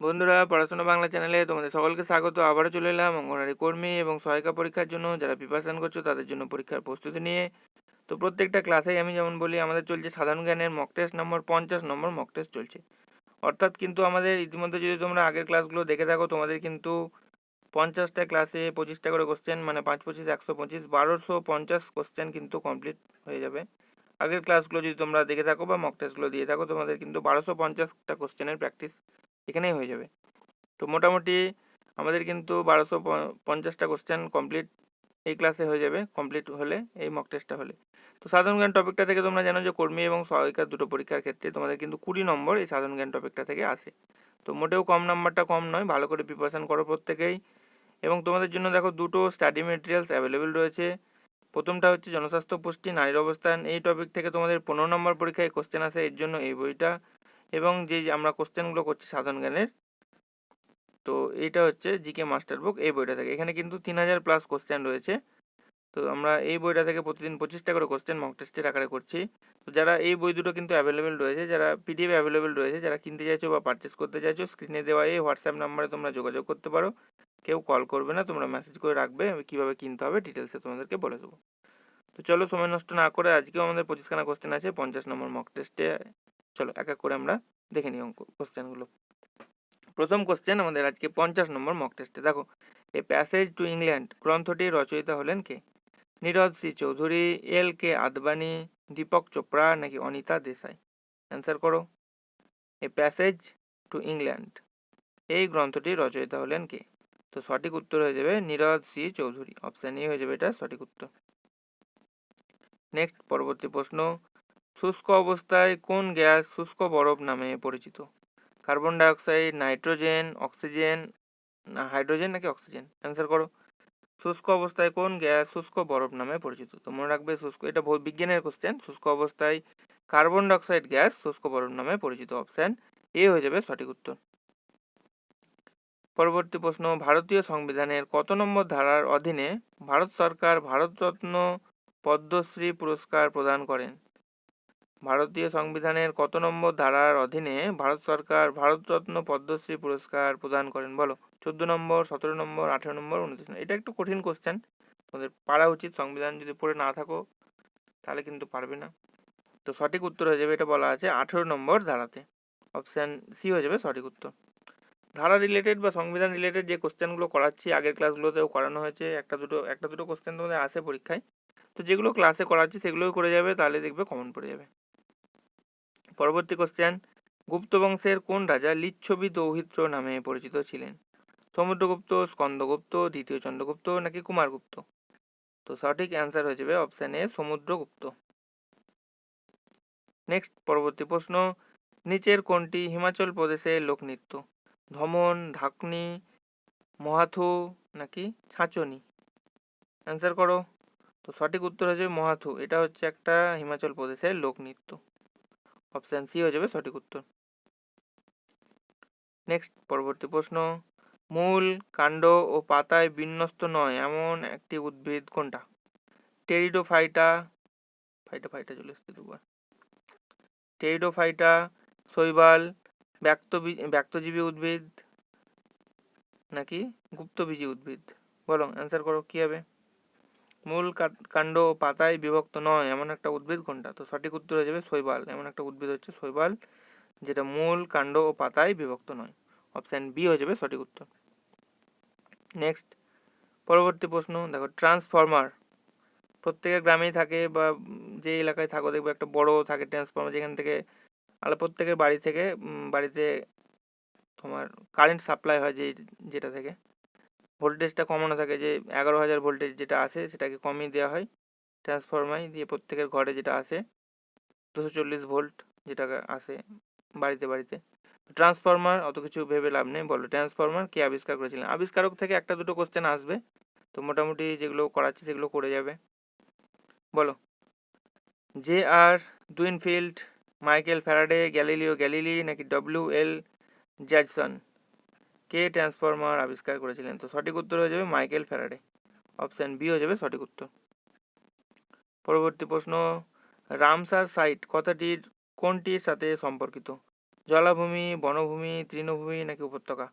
বন্ধুরা, পড়াশোনা বাংলা চ্যানেলে তোমাদের সকলকে স্বাগত। আবারও চলে এলাম অঙ্গনারী কর্মী এবং সহায়িকা পরীক্ষার জন্য। যারা প্রিপারেশন করছ, তাদের জন্য পরীক্ষার প্রস্তুতি নিয়ে। তো প্রত্যেকটা ক্লাসেই আমি যেমন বলি, আমাদের চলছে সাধারণ জ্ঞানের মক টেস্ট নম্বর পঞ্চাশ নম্বর মক টেস্ট চলছে। অর্থাৎ কিন্তু আমাদের ইতিমধ্যে যদি তোমরা আগের ক্লাসগুলো দেখে থাকো, তোমাদের কিন্তু পঞ্চাশটা ক্লাসে পঁচিশটা করে কোশ্চেন মানে পাঁচ পঁচিশ, একশো পঁচিশ, বারোশো পঞ্চাশ কোশ্চেন কিন্তু কমপ্লিট হয়ে যাবে। আগের ক্লাসগুলো যদি তোমরা দেখে থাকো বা মক টেস্টগুলো দিয়ে থাকো, তোমাদের কিন্তু বারোশো পঞ্চাশটা কোশ্চেনের প্র্যাকটিস এখানেই হয়ে যাবে। তো মোটামুটি আমাদের কিন্তু বারোশো পঞ্চাশটা কোশ্চেন কমপ্লিট এই ক্লাসে হয়ে যাবে। কমপ্লিট হলে, এই মক টেস্টটা হলে। তো সাধারণ জ্ঞান টপিকটা থেকে তোমরা জানো যে কর্মী এবং সহায়িকার দুটো পরীক্ষার ক্ষেত্রে তোমাদের কিন্তু কুড়ি নম্বর এই সাধারণ জ্ঞান টপিকটা থেকে আসে। তো মোটেও কম নাম্বারটা কম নয়, ভালো করে প্রিপারেশন করো প্রত্যেকেই। এবং তোমাদের জন্য দেখো দুটো স্টাডি মেটেরিয়ালস অ্যাভেলেবেল রয়েছে। প্রথমটা হচ্ছে জনস্বাস্থ্য পুষ্টি, নারীর অবস্থান। এই টপিক থেকে তোমাদের পনেরো নম্বর পরীক্ষায় কোশ্চেন আসে। এর জন্য এই বইটা এবং যে আমরা কোশ্চেনগুলো করছি সাধারণ জ্ঞানের, তো এইটা হচ্ছে জিকে মাস্টার বুক, এই বইটা থেকে। এখানে কিন্তু তিন হাজার প্লাস কোশ্চেন রয়েছে। তো আমরা এই বইটা থেকে প্রতিদিন পঁচিশটা করে কোশ্চেন মক টেস্টের আকারে করছি। তো যারা এই বই দুটো কিন্তু অ্যাভেলেবেল রয়েছে, যারা পিডিএফ অ্যাভেলেবেল রয়েছে, যারা কিনতে চাইছো বা পারচেস করতে চাইছো স্ক্রিনে দেওয়া এই হোয়াটসঅ্যাপ নাম্বারে তোমরা যোগাযোগ করতে পারো। কেউ কল করবে না, তোমরা মেসেজ করে রাখবে, কীভাবে কিনতে হবে ডিটেলসে তোমাদেরকে বলে দেবো। তো চলো সময় নষ্ট না করে আজকেও আমাদের পঁচিশখানা কোশ্চেন আছে, পঞ্চাশ নম্বর মক টেস্টে চলো, এক এক করে আমরা দেখে নিই অঙ্ক কোশ্চেনগুলো প্রথম কোশ্চেন আমাদের আজকে পঞ্চাশ নম্বর মক টেস্টে দেখো, এ প্যাসেজ টু ইংল্যান্ড গ্রন্থটির রচয়িতা হলেন কে? Neeraj C Chaudhuri, L K Advani, Deepak Chopra নাকি অনিতা দেশাই? অ্যান্সার করো। এ প্যাসেজ টু ইংল্যান্ড এই গ্রন্থটির রচয়িতা হলেন কে? তো সঠিক উত্তর হয়ে যাবে Neeraj C Chaudhuri. Option A হয়ে যাবে এটা সঠিক উত্তর। নেক্সট পরবর্তী প্রশ্ন শুষ্ক অবস্থায় কোন গ্যাস শুষ্ক বরফ নামে পরিচিত? কার্বন ডাইঅক্সাইড, নাইট্রোজেন, অক্সিজেন, না, হাইড্রোজেন নাকি অক্সিজেন? অ্যান্সার করো। শুষ্ক অবস্থায় কোন গ্যাস শুষ্ক বরফ নামে পরিচিত? তো মনে রাখবে শুষ্ক, এটা বিজ্ঞানের কোশ্চেন শুষ্ক অবস্থায় কার্বন ডাইঅক্সাইড গ্যাস শুষ্ক বরফ নামে পরিচিত। অপশান এ হয়ে যাবে সঠিক উত্তর। পরবর্তী প্রশ্ন, ভারতীয় সংবিধানের কত নম্বর ধারার অধীনে ভারত সরকার ভারতরত্ন পদ্মশ্রী পুরস্কার প্রদান করেন? ভারতীয় সংবিধানের কত নম্বর ধারার অধীনে ভারত সরকার ভারতরত্ন পদ্মশ্রী পুরস্কার প্রদান করেন? বলো। চোদ্দ নম্বর, সতেরো নম্বর, আঠেরো নম্বর, উনত্রিশ নম্বর। এটা একটু কঠিন কোশ্চেন তোমাদের পারা উচিত সংবিধান যদি পড়ে না থাকো, তাহলে কিন্তু পারবে না। তো সঠিক উত্তর হয়ে যাবে, এটা বলা আছে আঠেরো নম্বর ধারাতে। অপশান সি হয়ে যাবে সঠিক উত্তর। ধারা রিলেটেড বা সংবিধান রিলেটেড যে কোশ্চেনগুলো করাচ্ছি, আগের ক্লাসগুলোতেও করানো হয়েছে। একটা দুটো একটা দুটো কোশ্চেন তোমাদের আসে পরীক্ষায়। তো যেগুলো ক্লাসে করাচ্ছি, সেগুলোই করে যাবে, তাহলে দেখবে কমন পড়ে যাবে। পরবর্তী কোশ্চেন গুপ্ত বংশের কোন রাজা লিচ্ছবি দৌহিত্র নামে পরিচিত ছিলেন? সমুদ্রগুপ্ত, স্কন্দগুপ্ত, দ্বিতীয় চন্দ্রগুপ্ত নাকি কুমারগুপ্ত? তো সঠিক অ্যান্সার হয়ে যাবে অপশান এ সমুদ্রগুপ্ত। নেক্সট পরবর্তী প্রশ্ন, নিচের কোনটি হিমাচল প্রদেশের লোকনৃত্য? ধমন, ঢাকনি, মহাথু নাকি ছাঁচনি? অ্যান্সার করো। তো সঠিক উত্তর যাবে মহাথু। এটা হচ্ছে একটা হিমাচল প্রদেশের লোকনৃত্য। অপশান সি হয়ে যাবে সঠিক উত্তর। নেক্সট পরবর্তী প্রশ্ন। মূল কাণ্ড ও পাতায় বিন্যস্ত নয়, এমন একটি উদ্ভিদ কোনটা? টেরিডোফাইটা ফাইটা ফাইটা চলে এসছে দুবার। টেরিডোফাইটা শৈবাল ব্যক্ত ব্যক্তজীবী উদ্ভিদ, নাকি গুপ্তবীজী উদ্ভিদ? বলো অ্যান্সার করো, কী হবে? মূল কাণ্ড ও পাতায় বিভক্ত নয়, এমন একটা উদ্ভিদ কোনটা? তো সঠিক উত্তর হয়ে যাবে শৈবাল। এমন একটা উদ্ভিদ হচ্ছে শৈবাল, যেটা মূল কাণ্ড ও পাতায় বিভক্ত নয়। অপশান বি হয়ে যাবে সঠিক উত্তর। নেক্সট, পরবর্তী প্রশ্ন। দেখো, ট্রান্সফরমার। প্রত্যেকের গ্রামেই থাকে বা যে এলাকায় থাকো, দেখবে একটা বড় থাকে ট্রান্সফরমার, যেখান থেকে আলা প্রত্যেকের বাড়ি থেকে বাড়িতে তোমার কারেন্ট সাপ্লাই হয় যে, যেটা থেকে। ভোল্টেজটা কমানো থাকে যে এগারো হাজার ভোল্টেজ যেটা আসে সেটাকে কমিয়ে দেওয়া হয়। ট্রান্সফরমায় দিয়ে প্রত্যেকের ঘরে যেটা আসে, দুশো চল্লিশ ভোল্ট যেটা আসে বাড়িতে বাড়িতে। ট্রান্সফরমার অত কিছু ভেবে লাভ নেই, বলো। ট্রান্সফরমার কে আবিষ্কার করেছিলেন? আবিষ্কারক থেকে একটা দুটো কোশ্চেন আসবে। তো মোটামুটি যেগুলো করাচ্ছে সেগুলো করে যাবে। বলো। জে আর দুইনফিল্ড মাইকেল ফ্যারাডে গ্যালিলিও গ্যালিলি নাকি ডব্লিউ এল জ্যাকসন কে ট্রান্সফরমার আবিষ্কার করেছিলেন? তো সঠিক উত্তর হয়ে যাবে মাইকেল ফ্যারাডে। অপশান বি হয়ে যাবে সঠিক উত্তর। পরবর্তী প্রশ্ন, রামসার সাইট কথাটির কোনটির সাথে সম্পর্কিত? জলাভূমি, বনভূমি, তৃণভূমি নাকি উপত্যকা?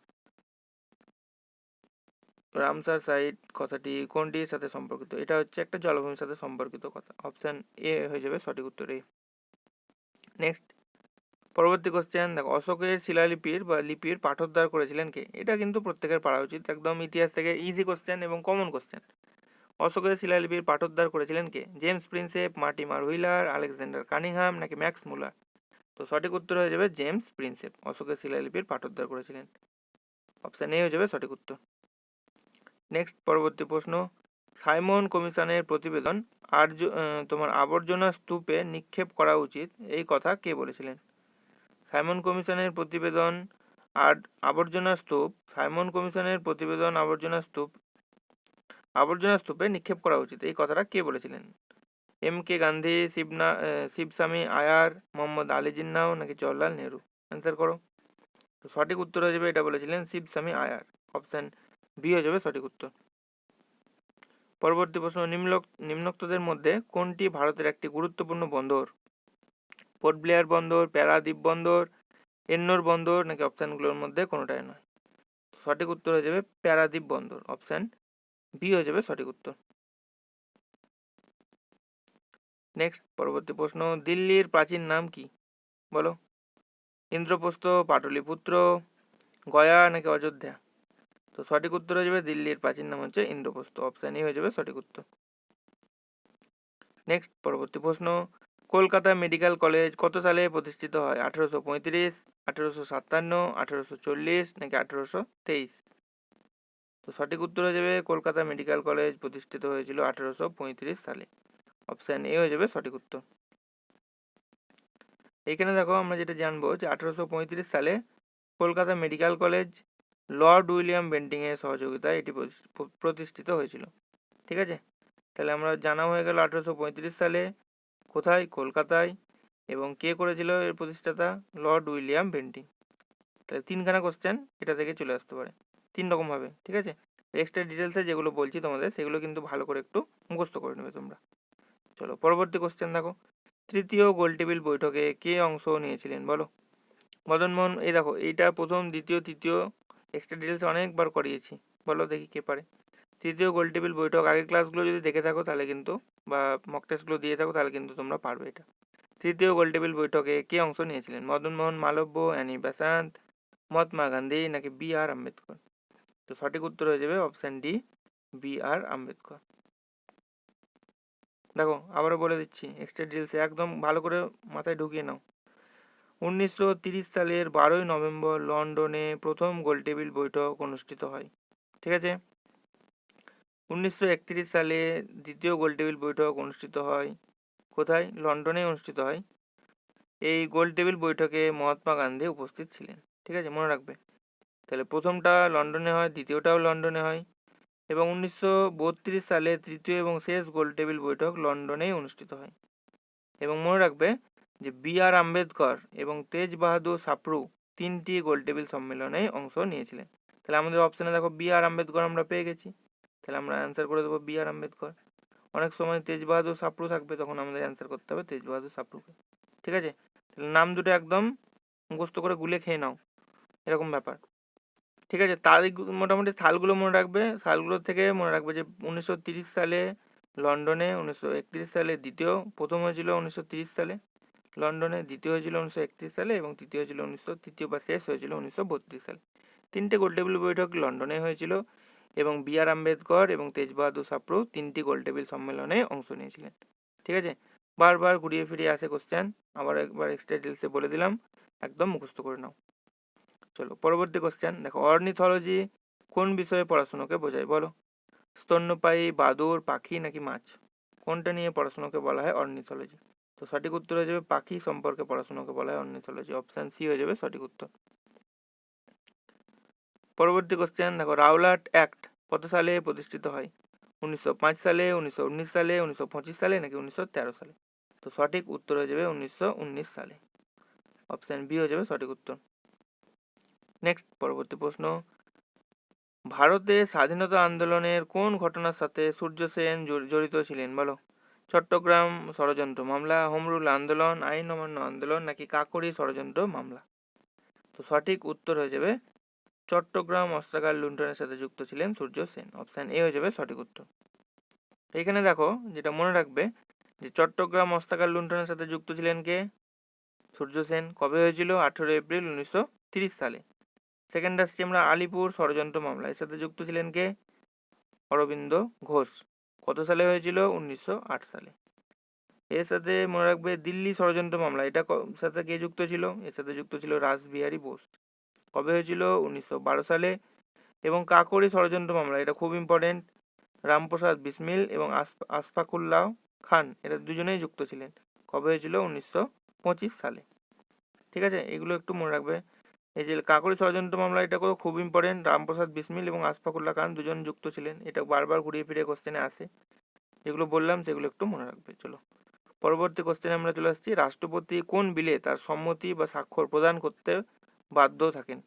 রামসার সাইট কথাটি কোনটির সাথে সম্পর্কিত? এটা হচ্ছে একটা জলাভূমির সাথে সম্পর্কিত কথা। অপশান এ হয়ে যাবে সঠিক উত্তর এ। নেক্সট পরবর্তী কোশ্চেন দেখো অশোকের শিলালিপির বা লিপির পাঠোদ্ধার করেছিলেন কে? এটা কিন্তু প্রত্যেকের পারা উচিত। একদম ইতিহাস থেকে ইজি কোশ্চেন এবং কমন কোশ্চেন অশোকের শিলালিপির পাঠোদ্ধার করেছিলেন কে? James Prinsep Mortimer Wheeler Alexander Cunningham নাকি ম্যাক্স মুলার তো সঠিক উত্তর হয়ে যাবে জেমস প্রিন্সেপ অশোকের শিলালিপির পাঠোদ্ধার করেছিলেন। অপশান এ হয়ে যাবে সঠিক উত্তর। নেক্সট পরবর্তী প্রশ্ন। সাইমন কমিশনের প্রতিবেদন আর্য তোমার আবর্জনা স্তূপে নিক্ষেপ করা উচিত, এই কথা কে বলেছিলেন? সাইমন কমিশনের প্রতিবেদন আর আবর্জনা স্তূপ, সাইমন কমিশনের প্রতিবেদন, আবর্জনা স্তূপ, আবর্জনা স্তূপে নিক্ষেপ করা উচিত। এই কথাটা কে বলেছিলেন? এম কে গান্ধী, শিবনা শিবস্বামী আয়ার, মোহাম্মদ আলী জিন্নাও নাকি জওয়াহরলাল নেহরু? অ্যান্সার করো। তো সঠিক উত্তর হয়ে যাবে, এটা বলেছিলেন শিবস্বামী আয়ার। অপশান বি হয়ে যাবে সঠিক উত্তর। পরবর্তী প্রশ্ন, নিম্নক, নিম্নোক্তদের মধ্যে কোনটি ভারতের একটি গুরুত্বপূর্ণ বন্দর? পোর্ট ব্লেয়ার বন্দর প্যারাদ্বীপ বন্দর এন্নোর বন্দর নাকি অপশানগুলোর মধ্যে কোনোটাই নয়। সঠিক উত্তর হয়ে যাবে প্যারাদ্বীপ বন্দর অপশান বি হয়ে যাবে সঠিক উত্তর। নেক্সট পরবর্তী প্রশ্ন, দিল্লির প্রাচীন নাম কি? বলো। ইন্দ্রপ্রস্থ, পাটলিপুত্র, গয়া নাকি অযোধ্যা? তো সঠিক উত্তর হয়ে যাবে দিল্লির প্রাচীন নাম হচ্ছে ইন্দ্রপ্রস্থ অপশান ই হয়ে যাবে সঠিক উত্তর। নেক্সট পরবর্তী প্রশ্ন কলকাতা মেডিকেল কলেজ কত সালে প্রতিষ্ঠিত হয়? আঠেরোশো পঁয়ত্রিশ, আঠেরোশো সাতান্ন, আঠেরোশো চল্লিশ নাকি আঠেরোশো তেইশ? তো সঠিক উত্তর হয়ে যাবে কলকাতা মেডিকেল কলেজ প্রতিষ্ঠিত হয়েছিল আঠেরোশো পঁয়ত্রিশ সালে। অপশান এ হয়ে যাবে সঠিক উত্তর। এখানে দেখো আমরা যেটা জানব যে আঠেরোশো পঁয়ত্রিশ সালে Kolkata medical college Lord William বেন্টিংয়ের সহযোগিতায় এটি প্রতিষ্ঠ- প্রতিষ্ঠিত হয়েছিল। ঠিক আছে? তাহলে আমরা জানা হয়ে গেল আঠেরোশো পঁয়ত্রিশ সালে কোথায়? কলকাতায়। এবং কে করেছিল এর প্রতিষ্ঠাতা? Lord William Bentinck. তাহলে তিনখানা কোশ্চেন এটা থেকে চলে আসতে পারে। তিন রকমভাবে ঠিক আছে? এক্সট্রা ডিটেলসে যেগুলো বলছি তোমাদের, সেগুলো কিন্তু ভালো করে একটু মুখস্থ করে নেবে তোমরা। চলো, পরবর্তী কোশ্চেন দেখো। তৃতীয় গোলটেবিল বৈঠকে কে অংশ নিয়েছিলেন? বলো। মদনমোহন, এই দেখো, এইটা প্রথম, দ্বিতীয়, তৃতীয় এক্সট্রা ডিটেলস অনেকবার করিয়েছি। বলো দেখি কে পারে। তৃতীয় গোল টেবিল বৈঠক, আগের ক্লাসগুলো যদি দেখে থাকো তাহলে কিন্তু, বা মক টেস্টগুলো দিয়ে থাকো তাহলে কিন্তু তোমরা পারবে এটা। তৃতীয় গোল টেবিল বৈঠকে কে অংশ নিয়েছিলেন? মদনমোহন মালব্য, অ্যানি বেসান্ত, মহাত্মা গান্ধী নাকি বি আর আম্বেদকর? তো সঠিক উত্তর হয়ে যাবে option D B R Ambedkar. দেখো, আবারও বলে দিচ্ছি এক্সট্রা ডিটেলস একদম ভালো করে মাথায় ঢুকিয়ে নাও। উনিশশো সালের বারোই নভেম্বর লন্ডনে প্রথম গোলটেবিল বৈঠক অনুষ্ঠিত হয়। ঠিক আছে? উনিশশো একত্রিশ সালে দ্বিতীয় গোলটেবিল বৈঠক অনুষ্ঠিত হয়। কোথায়? লন্ডনে অনুষ্ঠিত হয়। এই গোলটেবিল বৈঠকে মহাত্মা গান্ধী উপস্থিত ছিলেন। ঠিক আছে? মনে রাখবে। তাহলে প্রথমটা লন্ডনে হয়, দ্বিতীয়টাও লন্ডনে হয় এবং উনিশশো বত্রিশ সালে তৃতীয় এবং শেষ গোলটেবিল বৈঠক লন্ডনেই অনুষ্ঠিত হয়। এবং মনে রাখবে যে বি আর আম্বেদকর এবং তেজ বাহাদুর সাপ্রু তিনটি গোলটেবিল সম্মেলনে অংশ নিয়েছিলেন। তাহলে আমাদের অপশানে দেখো, বি আর আম্বেদকর আমরা পেয়ে গেছি। তাহলে আমরা অ্যান্সার করে দেবো বি আর আম্বেদকর। অনেক সময় তেজবাহাদুর সাপ্রু থাকবে, তখন আমাদের অ্যান্সার করতে হবে তেজবাহাদুর সাপ্রুকে ঠিক আছে? তাহলে নাম দুটো একদম মুখস্থ করে গুলে খেয়ে নাও। এরকম ব্যাপার। ঠিক আছে? তারিখ মোটামুটি সালগুলো মনে রাখবে। সালগুলোর থেকে মনে রাখবে যে উনিশশো সালে লন্ডনে, উনিশশো একত্রিশ সালে দ্বিতীয়, প্রথম হয়েছিল উনিশশো সালে লন্ডনে, দ্বিতীয় হয়েছিল উনিশশো একত্রিশ সালে এবং তৃতীয় হয়েছিল উনিশশো তৃতীয় বা শেষ হয়েছিল উনিশশো বত্রিশ সালে। তিনটে গোলটেবিল বৈঠক লন্ডনে হয়েছিল। এবং বি আর আম্বেদকর এবং তেজ বাহাদুর সাপ্রু তিনটি গোলটেবিল সম্মেলনে অংশ নিয়েছিলেন। ঠিক আছে? বারবার ঘুরিয়ে ফিরিয়ে আসে কোশ্চেন আবার একবার এক্সট্রা ডিটেলসে বলে দিলাম। একদম মুখস্থ করে নাও। চলো, পরবর্তী কোশ্চেন দেখো অর্নিথোলজি কোন বিষয়ে পড়াশোনাকে বোঝায়? বলো। স্তন্যপায়ী বাদুর পাখি নাকি মাছ? কোনটা নিয়ে পড়াশোনাকে বলা হয় অর্নিথোলজি তো সঠিক উত্তর হয়ে যাবে পাখি সম্পর্কে পড়াশোনাকে বলা হয় অর্নিথোলজি অপশান সি হয়ে যাবে সঠিক উত্তর। পরবর্তী কোশ্চেন দেখো রাওলাট অ্যাক্ট কত সালে প্রতিষ্ঠিত হয়? উনিশশো পাঁচ সালে, উনিশশো উনিশ সালে, উনিশশো পঁচিশ সালে নাকি উনিশশো তেরো সালে? তো সঠিক উত্তর হয়ে যাবে উনিশশো উনিশ সালে। অপশান বি হয়ে যাবে সঠিক উত্তর। নেক্সট পরবর্তী প্রশ্ন। ভারতে স্বাধীনতা আন্দোলনের কোন ঘটনার সাথে সূর্য সেন জড়ি- জড়িত ছিলেন, বলো? চট্টগ্রাম ষড়যন্ত্র মামলা, হোমরুল আন্দোলন, আইন অমান্য আন্দোলন নাকি কাকরি ষড়যন্ত্র মামলা? তো সঠিক উত্তর হয়ে যাবে চট্টগ্রাম অস্ত্রাগার লুণ্ঠনের সাথে যুক্ত ছিলেন সূর্য সেন। অপশান এ হয়ে যাবে সঠিক উত্তর। এইখানে দেখো, যেটা মনে রাখবে, যে চট্টগ্রাম অস্ত্রাগার লুণ্ঠনের সাথে যুক্ত ছিলেন কে? সূর্য সেন। কবে হয়েছিল? আঠেরো এপ্রিল উনিশশো তিরিশ সালে। সেকেন্ড আসছি আমরা আলিপুর ষড়যন্ত্র মামলা এর সাথে যুক্ত ছিলেন কে? অরবিন্দ ঘোষ। কত সালে হয়েছিল? উনিশশো আট সালে। এর সাথে মনে রাখবে, দিল্লি ষড়যন্ত্র মামলা এটা সাথে কে যুক্ত ছিল? এর সাথে যুক্ত ছিল রাসবিহারী বোস। কবে হয়েছিল? উনিশশো বারো সালে। এবং কাকরি ষড়যন্ত্র মামলা, এটা খুব ইম্পর্টেন্ট রামপ্রসাদ বিসমিল এবং আস- আশফাকুল্লাহ খান, এরা দুজনেই যুক্ত ছিলেন। কবে হয়েছিল? উনিশশো পঁচিশ সালে। ঠিক আছে? এগুলো একটু মনে রাখবে। এই যে কাকরি ষড়যন্ত্র মামলা, এটা খুব ইম্পর্টেন্ট রামপ্রসাদ বিসমিল এবং আশফাকুল্লাহ খান দুজন যুক্ত ছিলেন। এটা বারবার ঘুরিয়ে ফিরে কোশ্চেনে আসে। যেগুলো বললাম, সেগুলো একটু মনে রাখবে। চলো। পরবর্তী কোশ্চেনে আমরা চলে আসছি। রাষ্ট্রপতি কোন বিলে তার সম্মতি বা স্বাক্ষর প্রদান করতে বাধ্য থাকেন।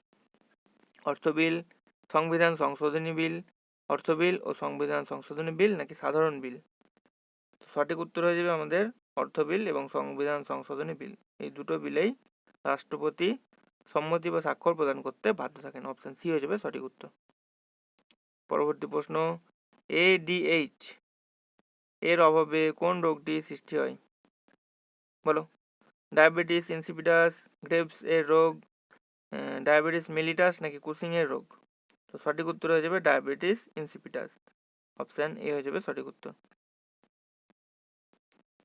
অর্থ বিল, সংবিধান সংশোধনী বিল, অর্থ বিল ও সংবিধান সংশোধনী বিল নাকি সাধারণ বিল? সঠিক উত্তর হয়ে যাবে আমাদের অর্থ বিল এবং সংবিধান সংশোধনী বিল। এই দুটো বিলেই রাষ্ট্রপতি সম্মতি বা স্বাক্ষর প্রদান করতে বাধ্য থাকেন। অপশন সি হয়ে যাবে সঠিক উত্তর। পরবর্তী প্রশ্ন এডিএইচ এর অভাবে কোন রোগটি সৃষ্টি হয়? বলো। ডায়াবেটিস, ইনসিপিটাস গ্রেভস এর রোগ ডায়াবেটিস মেলিটাস নাকি কুসিং এর রোগ? তো সঠিক উত্তর হয়ে যাবে ডায়াবেটিস ইনসিপিটাস অপশন এ হয়ে যাবে সঠিক উত্তর।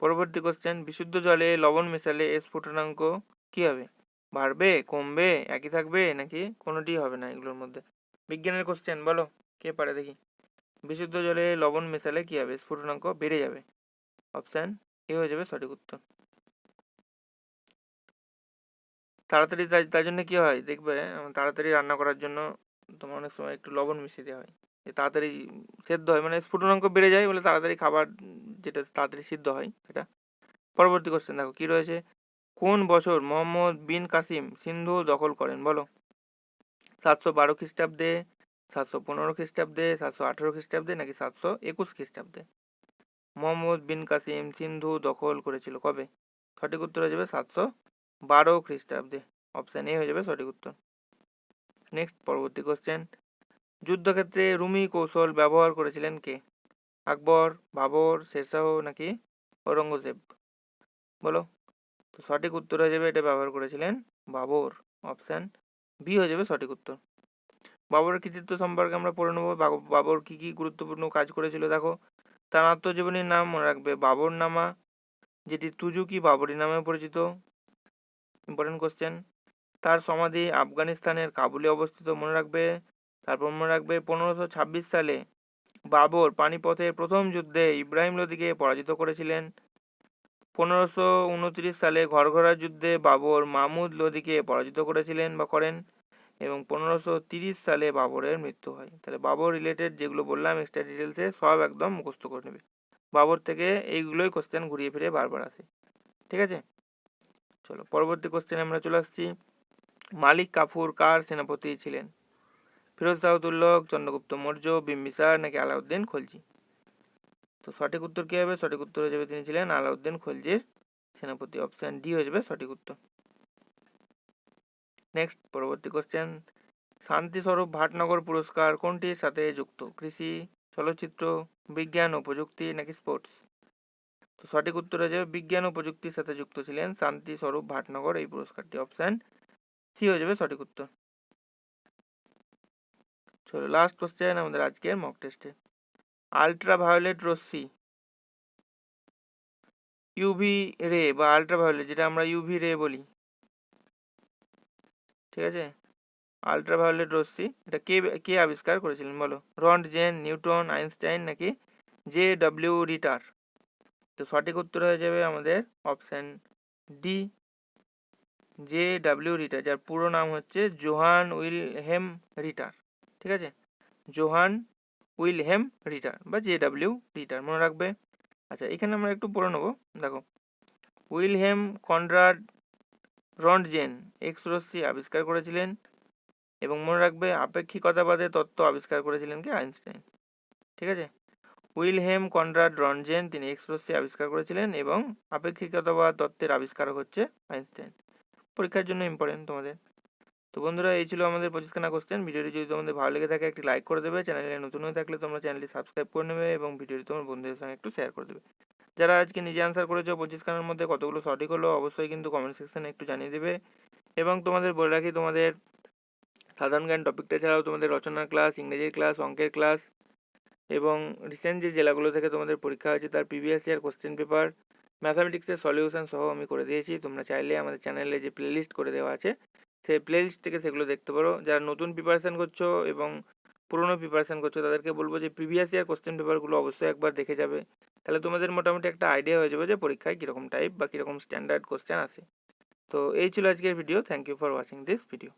পরবর্তী কোশ্চেন বিশুদ্ধ জলে লবণ মেশালে স্ফুটনাঙ্ক কি হবে? বাড়বে? কমবে? একই থাকবে? নাকি কোনোটি হবে না এগুলোর মধ্যে? বিজ্ঞানের কোশ্চেন বলো, কে পারে দেখি? বিশুদ্ধ জলে লবণ মেশালে কি হবে? স্ফুটনাঙ্ক বেড়ে যাবে। অপশান এ হয়ে যাবে সঠিক উত্তর। তাড়াতাড়ি তাই তাই জন্য কি হয়? দেখবে তাড়াতাড়ি রান্না করার জন্য তোমার অনেক সময় একটু লবণ মিশিয়ে দেওয়া হয়। যে তাড়াতাড়ি সেদ্ধ হয় মানে স্ফুটনাঙ্ক বেড়ে যায় বলে তাড়াতাড়ি খাবার যেটা তাড়াতাড়ি সিদ্ধ হয় সেটা। পরবর্তী কোশ্চেন দেখো, কি রয়েছে? কোন বছর মোহাম্মদ বিন কাসিম সিন্ধু দখল করেন? বলো। সাতশো বারো খ্রিস্টাব্দে, সাতশো পনেরো খ্রিস্টাব্দে, সাতশো আঠেরো খ্রিস্টাব্দে নাকি সাতশো একুশ খ্রিস্টাব্দে? মোহাম্মদ বিন কাসিম সিন্ধু দখল করেছিল কবে? সঠিক উত্তর হয়ে যাবে সাতশো বারো খ্রিস্টাব্দে। অপশান এ হয়ে যাবে সঠিক উত্তর। নেক্সট পরবর্তী কোশ্চেন যুদ্ধক্ষেত্রে রুমি কৌশল ব্যবহার করেছিলেন কে? আকবর বাবর শেরশাহ নাকি ঔরঙ্গজেব? বলো। তো সঠিক উত্তর হয়ে যাবে, এটা ব্যবহার করেছিলেন বাবর অপশান বি হয়ে যাবে সঠিক উত্তর। বাবরের কৃতিত্ব সম্পর্কে আমরা পড়ে নেব। বাব- বাবর কি কি গুরুত্বপূর্ণ কাজ করেছিল দেখো। তার আত্মজীবনীর নাম মনে রাখবে বাবর নামা যেটি তুজুকি বাবরি নামে পরিচিত। ইম্পর্টেন্ট কোশ্চেন তার সমাধি আফগানিস্তানের কাবুলে অবস্থিত, মনে রাখবে? তারপর মনে রাখবে পনেরোশো ছাব্বিশ সালে বাবর পানিপথের প্রথম যুদ্ধে ইব্রাহিম লোদিকে পরাজিত করেছিলেন। পনেরোশো উনত্রিশ সালে ঘরঘরা যুদ্ধে বাবর মামুদ লোদিকে পরাজিত করেছিলেন বা করেন এবং পনেরোশো তিরিশ সালে বাবরের মৃত্যু হয়। তাহলে বাবর রিলেটেড যেগুলো বললাম এক্সট্রা ডিটেলসে সব একদম মুখস্থ করে নেবে। বাবর থেকে এইগুলোই কোশ্চেন ঘুরিয়ে ফিরে বারবার আসে। ঠিক আছে? চলো, পরবর্তী কোশ্চেনে আমরা চলে আসছি। মালিক কাফুর কার সেনাপতি ছিলেন? ফিরোজ শাহতুল্লক চন্দ্রগুপ্ত মৌর্য, বিম্বিসার নাকি আলাউদ্দিন খলজি? তো সঠিক উত্তর কী হবে? সঠিক উত্তর যাবে তিনি ছিলেন আলাউদ্দিন খলজির সেনাপতি। অপশান ডি হয়ে যাবে সঠিক উত্তর। নেক্সট পরবর্তী কোশ্চেন শান্তিস্বরূপ ভাটনগর পুরস্কার কোনটির সাথে যুক্ত? কৃষি, চলচ্চিত্র, বিজ্ঞান ও প্রযুক্তি নাকি স্পোর্টস তো সঠিক উত্তর হয়ে যাবে বিজ্ঞান ও প্রযুক্তির সাথে যুক্ত ছিলেন শান্তি স্বরূপ ভাটনগর। এই পুরস্কারটি অপশান সি হয়ে যাবে সঠিক উত্তর। চলো লাস্ট কোশ্চেন আমাদের আজকের মক টেস্টে আলট্রা ভায়োলেট রশ্মি ইউভি রে বা আলট্রা ভায়োলেট যেটা আমরা ইউভি রে বলি। ঠিক আছে? আলট্রা ভায়োলেট রশ্মি, এটা কে কে আবিষ্কার করেছিলেন বলো? রন্টজেন, নিউটন, আইনস্টাইন নাকি জে ডব্লিউ রিটার? তো সঠিক উত্তর হয়ে যাবে আমাদের option D J W Ritter যার পুরো নাম হচ্ছে জোহান উইলহেম রিটার ঠিক আছে? জোহান উইলহেম রিটার বা জে ডাব্লিউ রিটার মনে রাখবে? আচ্ছা এখানে আমরা একটু পড়ে নেব। দেখো, উইলহেম কনরাড রন্টজেন এক্স রশ্মি আবিষ্কার করেছিলেন এবং মনে রাখবে আপেক্ষিকতাবাদে তত্ত্ব আবিষ্কার করেছিলেন কি? আইনস্টাইন, ঠিক আছে? উইলহেম কনরাড রনজেন তিনি এক্স রশ্মি আবিষ্কার করেছিলেন এবং আপেক্ষিকতাবাদ তত্ত্বের আবিষ্কারক হচ্ছে আইনস্টাইন। পরীক্ষার জন্য ইম্পর্টেন্ট তোমাদের। তো বন্ধুরা, এই ছিল আমাদের পঁচিশখানা কোশ্চেন ভিডিওটি যদি তোমাদের ভালো লেগে থাকে, একটি লাইক করে দেবে। চ্যানেলে নতুন হয়ে থাকলে তোমরা চ্যানেলটি সাবস্ক্রাইব করে নেবে এবং ভিডিওটি তোমার বন্ধুদের সঙ্গে একটু শেয়ার করে দেবে। যারা আজকে নিজে আনসার করেছ পঁচিশখানার মধ্যে কতগুলো সঠিক হলো, অবশ্যই কিন্তু কমেন্ট সেকশনে একটু জানিয়ে দেবে। এবং তোমাদের বলে রাখি, তোমাদের সাধারণ জ্ঞান টপিকটা ছাড়াও তোমাদের রচনার ক্লাস ইংরেজির ক্লাস অঙ্কের ক্লাস এবং রিসেন্ট যে জেলাগুলো থেকে তোমাদের পরীক্ষা হয়েছে, তার প্রিভিয়াস ইয়ার কোশ্চেন পেপার ম্যাথামেটিক্সের সলিউশন সহ আমি করে দিয়েছি। তোমরা চাইলে আমাদের চ্যানেলে যে প্লেলিস্ট করে দেওয়া আছে, সেই প্লেলিস্ট থেকে সেগুলো দেখতে পারো। যারা নতুন প্রিপারেশান করছ এবং পুরনো প্রিপারেশান করছ, তাদেরকে বলব যে প্রিভিয়াস ইয়ার কোশ্চেন পেপারগুলো অবশ্যই একবার দেখে যাবে। তাহলে তোমাদের মোটামুটি একটা আইডিয়া হয়ে যাবে যে পরীক্ষায় কীরকম টাইপ বা কীরকম স্ট্যান্ডার্ড কোশ্চেন আসে। তো এই ছিল আজকের video thank you for watching this video